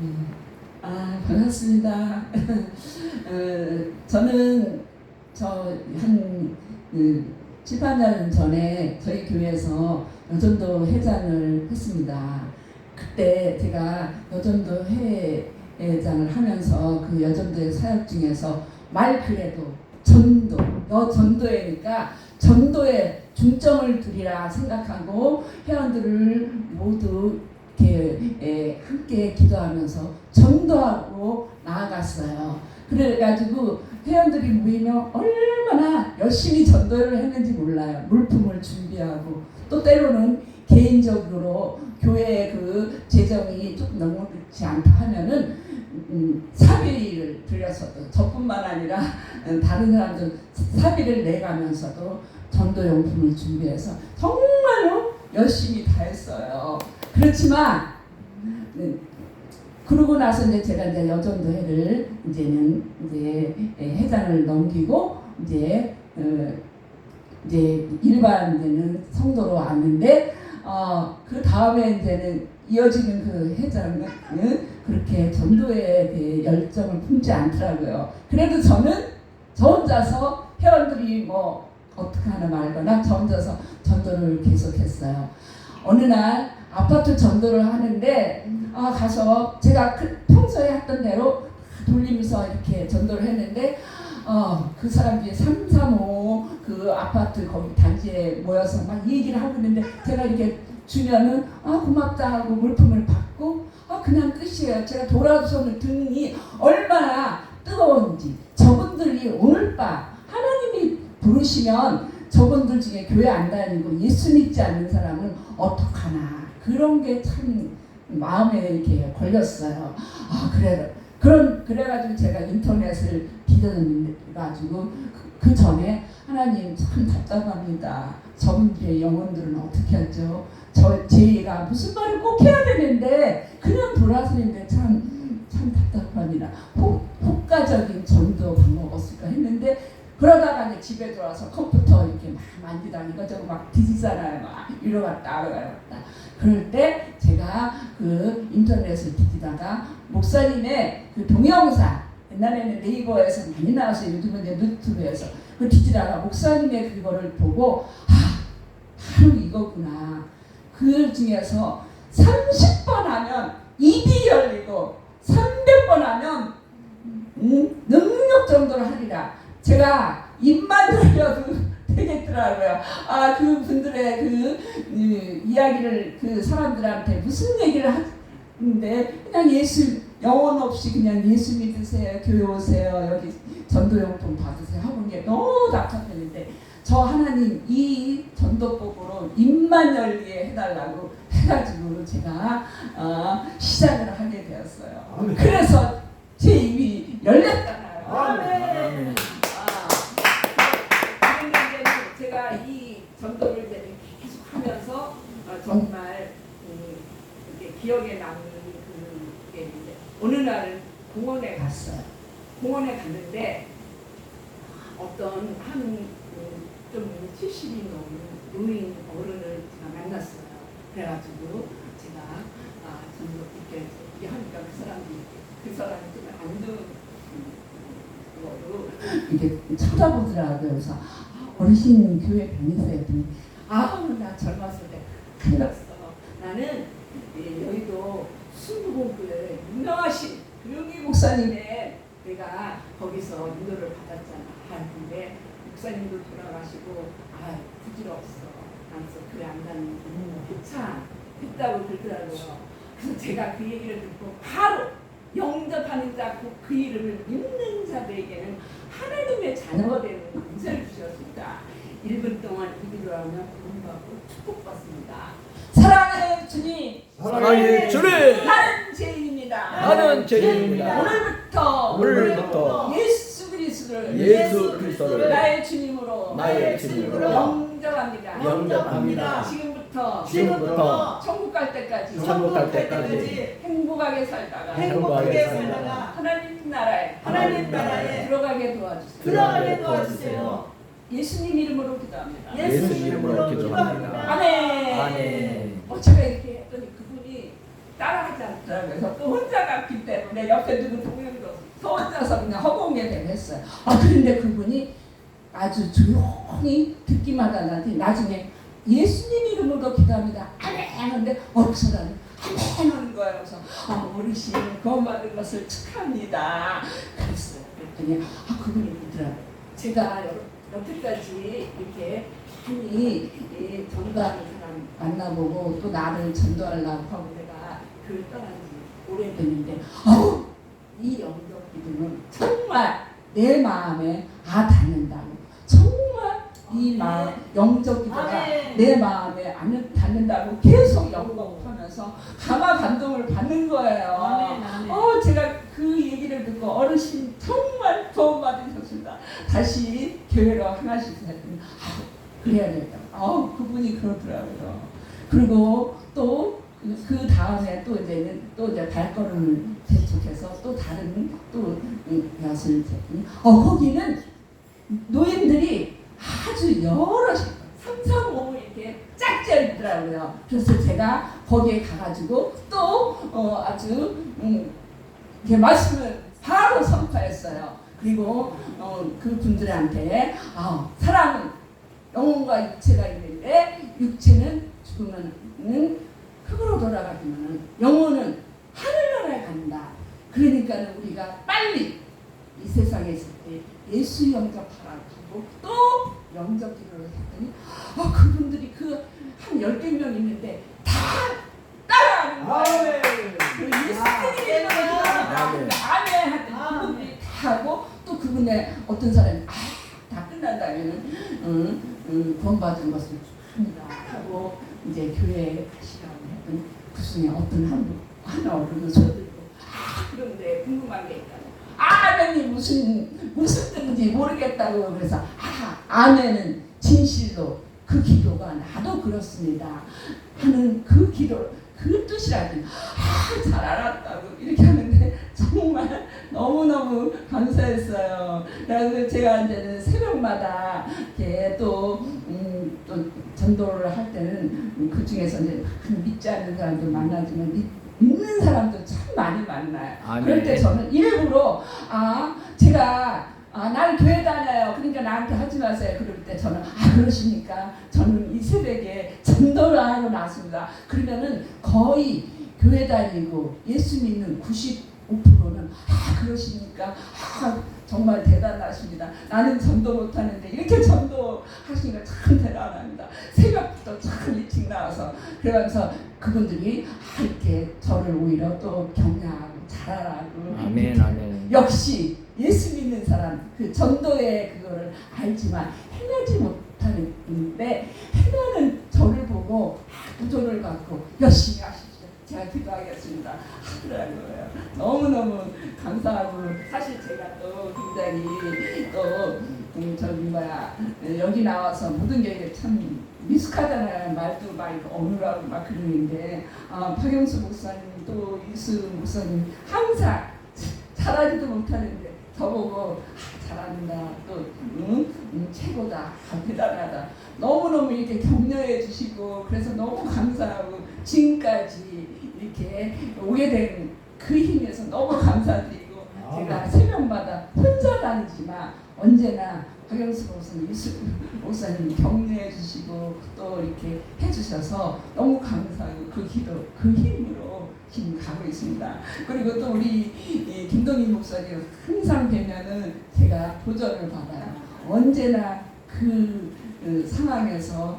네. 아 반갑습니다. 어, 저는 저한 그, 7, 8년 전에 저희 교회에서 여전도 회장을 했습니다. 그때 제가 여전도 회장을 하면서 그 여전도의 사역 중에서 말 그래도 전도, 여전도회니까 전도에 중점을 두리라 생각하고 회원들을 모두 이렇게 에, 함께 기도하면서 전도하고 나아갔어요. 그래가지고 회원들이 모이면 얼마나 열심히 전도를 했는지 몰라요. 물품을 준비하고 또 때로는 개인적으로 교회 그 재정이 조금 너무지 않다 하면은 음, 사비를 들여서도 저뿐만 아니라 음, 다른 사람들 사비를 내가면서도 전도용품을 준비해서 정말로 열심히 다 했어요. 그렇지만 음, 그러고 나서 이제 제가 이제 여전도회를 이제는 이제 회장을 넘기고 이제 어, 이제 일반되는 성도로 왔는데 어, 그 다음에 이제는 이어지는 그 회장은 그렇게 전도에 대해 열정을 품지 않더라고요. 그래도 저는 저 혼자서 회원들이 뭐 어떻게 하나 말거나 저 혼자서 전도를 계속했어요. 어느 날 아파트 전도를 하는데 아, 가서 제가 그 평소에 했던 대로 돌리면서 이렇게 전도를 했는데 어, 그 사람들이 335 그 아파트 거기 단지에 모여서 막 얘기를 하고 있는데 제가 이렇게 주면은 아 고맙다 하고 물품을 받고 아 그냥 끝이에요. 제가 돌아서는 등이 얼마나 뜨거운지. 저분들이 오늘 밤 하나님이 부르시면 저분들 중에 교회 안 다니고 예수 믿지 않는 사람은 어떡하나 그런 게 참 마음에 이렇게 걸렸어요. 아 그래 그런 그래가지고 제가 인터넷을 뒤져가지고 그, 그 전에 하나님 참 답답합니다. 저분들의 영혼들은 어떻게 하죠? 저 제가 무슨 말을 꼭 해야 되는데 그냥 돌아서는데 참 참 답답합니다. 혹, 효과적인 전도 방법 없을까 했는데 그러다가 이제 집에 들어와서 컴퓨터 이렇게 막 만지다가 이거저거 막 뒤지잖아요. 막 이러 갔다 아러 갔다. 그럴 때 제가 그 인터넷을 뒤지다가 목사님의 그 동영상 옛날에는 네이버에서 많이 나와서 요즘은 이제 유튜브에서 그 뒤지다가 목사님의 그거를 보고 아 바로 이거구나. 그 중에서 30번 하면 입이 열리고 300번 하면 음, 능력 정도로 하리라. 제가 입만 돌려도 되겠더라고요. 아, 그 분들의 그, 그 이야기를 그 사람들한테 무슨 얘기를 하는데 그냥 예수 영혼 없이 그냥 예수 믿으세요, 교회 오세요, 여기 전도용품 받으세요 하는 게 너무 답답했는데 저 하나님 이 전도법으로 입만 열게 해달라고 해가지고 제가 어, 시작을 하게 되었어요. 그래서 제 입이 열렸잖아요. 아멘. 아, 그런데 이제 제가 이 전도를 이제 계속 하면서 어, 정말 음, 이렇게 기억에 남는 그게 이제 어느 날은 공원에 갔어요. 공원에 갔는데 어떤 한좀 70이 넘는 노인 어른을 제가 만났어요. 그래가지고 제가 아, 전도 이렇게 하니까 그 사람이 그 사람이 좀안 좋은 이렇게 쳐다보더라고요. 그래서 아, 어르신 교회 다니세요? 했더니 아나 젊었을 때 큰일 났어. 나는 예, 여의도 순부공교회 유명하신 유미 목사님의 내가 거기서 인도를 받았잖아. 하는데 목사님도 돌아가시고 아 부질없어. 그래서 교회 안 다니는 참 했다고 그러더라고요. 그래서 제가 그 얘기를 듣고 바로 영접하는 자, 그- 그 이름을 믿는 자들에게는 하나님의 자녀가 되는 은사를 주셨습니다. 1분 동안 이 기도를 하면 구원받고 축복받습니다. 사랑하는 주님, 사랑하는 주님. 나는 죄인입니다. 나는 죄인입니다. 오늘부터 오늘부터 예수 그리스도를 예수 그리스도를 나의 주님으로 나의 주님으로 영접합니다. 영접합니다. 지금부터 지금부터 천국 갈 때까지 천국 갈 때까지 행복하게 살다가 행복하게 살다가 하나님 나라에 하나님 나라에 들어가게 도와주세요. 들어가게 도와주세요. 예수님 이름으로 기도합니다. 예수 이름으로 기도합니다. 아멘. 아멘. 어, 제가 이렇게 했더니 그분이 따라하지 않더라고요. 또 혼자 갔기 때문에 옆에 누구 동행도 저 혼자서 그냥 허공에 대했어요. 아 그런데 그분이 아주 조용히 듣기만 하는데 나중에 예수님 이름으로 기도합니다. 아멘 하는데 사람이 아멘 하는 거예요. 그래서 아, 어르신 구원받은 것을 축하합니다. 그랬어요. 그랬더니 아 그분이 믿더라고요. 제가 여- 여태까지 이렇게 많이 이 전도하는 사람 만나보고 또 나를 전도하려고 하고 내가 교회 떠난 지 오래됐는데 아우 이 영적 기도는 정말 내 마음에 아 닿는다고 정말 이 마음 영적 기도가 아멘. 내 마음에 안 닿는다고 계속 영접하면서 감화 감동을 받는 거예요. 아멘, 아멘. 어 제가 그 얘기를 듣고 어르신 정말 도움 받으셨습니다. 다시 교회로 하나씩 했더니 아 그래야겠다. 어 그분이 그러더라고요. 그리고 또 그 다음에 또 이제는 또 이제 발걸음을 재촉해서 또 다른 또 벼슬을 쳤더니 어 거기는 노인들이 아주 여럿이 3, 4, 5 이렇게 짝지어 있더라고요. 그래서 제가 거기에 가가지고 또 어, 아주 음, 이렇게 말씀을 바로 선포했어요. 그리고 어, 그 분들한테 아, 사랑은 영혼과 육체가 있는데 육체는 죽으면 흙으로 돌아가지만 영혼은 하늘나라에 간다. 그러니까 우리가 빨리 이 세상에 있을 때 예수 영접하라고 하고 또 영접 기도를 했더니 아 그분들이 그 한 열댓 명 있는데 다 따라하는 거예요. 그 예수님이 이름을 아멘. 아멘 하더니 그분들이 다 하고 또 그분의 어떤 사람이 응, 응, 구원받은 것을 축하합니다. 하고 이제 가시라고 했더니 그 중에 어떤 한 분, 하나 어른은 손들고 아 그런데 궁금한 게 있다고. 아멘이 무슨 무슨 뜻인지 모르겠다고 그래서 아 아멘은 진실로 그 기도가 나도 그렇습니다 하는 그 기도 그 뜻이라니. 아잘 알았다고 이렇게 하는데 정말 너무너무 감사했어요. 그래서 제가 이제는 새벽마다 이렇게 또 전도를 할 때는 그 중에서 이제 큰 믿지 않는 사람도 만나지만 믿, 믿는 사람도 참 많이 만나요. 아멘. 그럴 때 저는 일부러 아 제가 아 나는 교회 다녀요. 그러니까 나한테 하지 마세요. 그럴 때 저는 아 그러시니까 저는 이 새벽에 전도를 하러 나왔습니다. 그러면은 거의 교회 다니고 예수 믿는 95%는 아 그러시니까 아 정말 대단하십니다. 나는 전도 못하는데 이렇게 전도하시니까 참 대단합니다. 새벽부터 참 일찍 나와서 그러면서 그분들이 아 이렇게 저를 오히려 또 격려하고 잘하라고 아멘 아멘. 역시 예수 믿는 사람 그 전도의 그거를 알지만 행하지 못하는데 행하는 저를 보고 부조를 갖고 열심히. 제가 기도하겠습니다. 하더라고요. 너무너무 감사하고 사실 제가 또 굉장히 또 음, 저기 뭐야 여기 나와서 모든 게참 미숙하잖아요. 말도 많이 어눌하고 막 그러는데 아, 박영수 목사님 또 이수 목사님 항상 잘하지도 못하는데 저보고 아, 잘한다 또 응? 응, 최고다 아, 대단하다 너무너무 이렇게 격려해 주시고 그래서 너무 감사하고 지금까지 이렇게 오게 된 그 힘에서 너무 감사드리고 제가 새벽마다 혼자 다니지만 언제나 박영수 목사님, 이수 목사님 격려해 주시고 또 이렇게 해주셔서 너무 감사하고 그 기도, 그 힘으로 지금 가고 있습니다. 그리고 또 우리 이 김동인 목사님 항상 뵈면은 제가 도전을 받아요. 언제나 그, 그 상황에서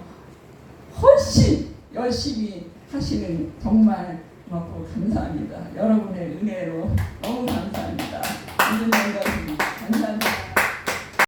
훨씬 열심히 하시는 정말 고맙고 감사합니다. 여러분의 은혜로 너무 감사합니다. 감사합니다.